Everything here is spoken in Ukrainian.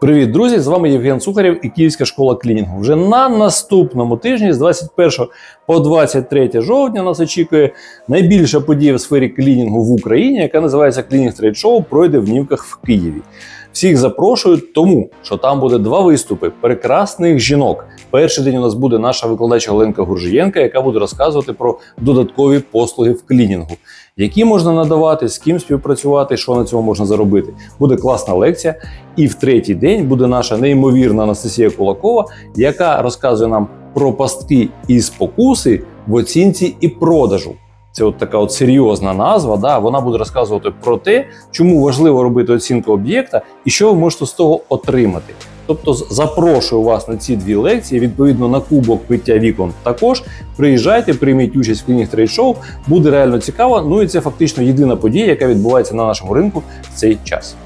Привіт, друзі! З вами Євген Сухарєв і Київська школа клінінгу. Вже на наступному тижні, з 21 по 23 жовтня, нас очікує найбільша подія в сфері клінінгу в Україні, яка називається Клінінг Трейд Шоу, пройде в Нівках в Києві. Всіх запрошую, тому що там буде два виступи прекрасних жінок. Перший день у нас буде наша викладача Оленка Гуржієнка, яка буде розказувати про додаткові послуги в клінінгу, які можна надавати, з ким співпрацювати, що на цьому можна заробити. Буде класна лекція. І в третій день буде наша неймовірна Анастасія Кулакова, яка розказує нам про пастки і спокуси в оцінці і продажу. Це от така от серйозна назва. Да? Вона буде розказувати про те, чому важливо робити оцінку об'єкта і що ви можете з того отримати. Тобто запрошую вас на ці дві лекції. Відповідно на кубок пиття вікон. Також приїжджайте, прийміть участь в клінінг трейд шоу. Буде реально цікаво. Ну і це фактично єдина подія, яка відбувається на нашому ринку в цей час.